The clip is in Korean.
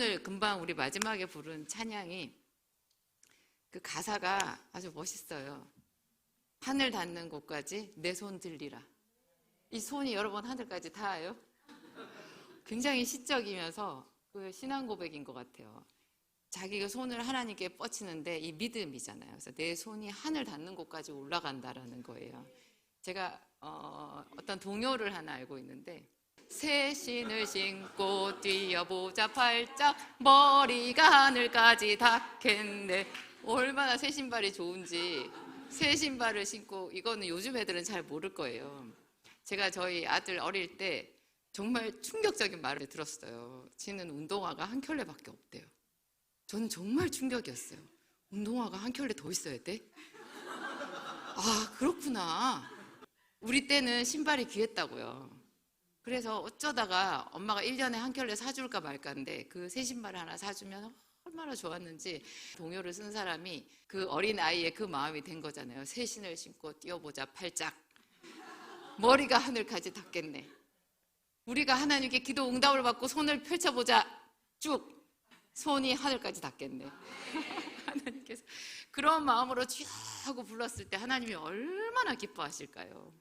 오늘 금방 우리 마지막에 부른 찬양이 그 가사가 아주 멋있어요. 하늘 닿는 곳까지 내 손 들리라. 이 손이 여러 번 하늘까지 닿아요. 굉장히 시적이면서 그 신앙 고백인 것 같아요. 자기가 손을 하나님께 뻗치는데 이 믿음이잖아요. 그래서 내 손이 하늘 닿는 곳까지 올라간다라는 거예요. 제가 어, 어떤 동요를 하나 알고 있는데 새 신을 신고 뛰어보자. 팔짝 머리가 하늘까지 닿겠네. 얼마나 새 신발이 좋은지. 새 신발을 신고 이거는 요즘 애들은 잘 모를 거예요. 제가 저희 아들 어릴 때 정말 충격적인 말을 들었어요. 지는 운동화가 한 켤레밖에 없대요. 저는 정말 충격이었어요. 운동화가 한 켤레 더 있어야 돼? 아 그렇구나. 우리 때는 신발이 귀했다고요 그래서 어쩌다가 엄마가 1년에 한 켤레 사줄까 말까인데 그 새 신발을 하나 사주면 얼마나 좋았는지 동요를 쓴 사람이 그 어린 아이의 그 마음이 된 거잖아요. 새 신을 신고 뛰어보자 팔짝. 머리가 하늘까지 닿겠네. 우리가 하나님께 기도 응답을 받고 손을 펼쳐보자 쭉. 손이 하늘까지 닿겠네. 하나님께서 그런 마음으로 쭉 하고 불렀을 때 하나님이 얼마나 기뻐하실까요?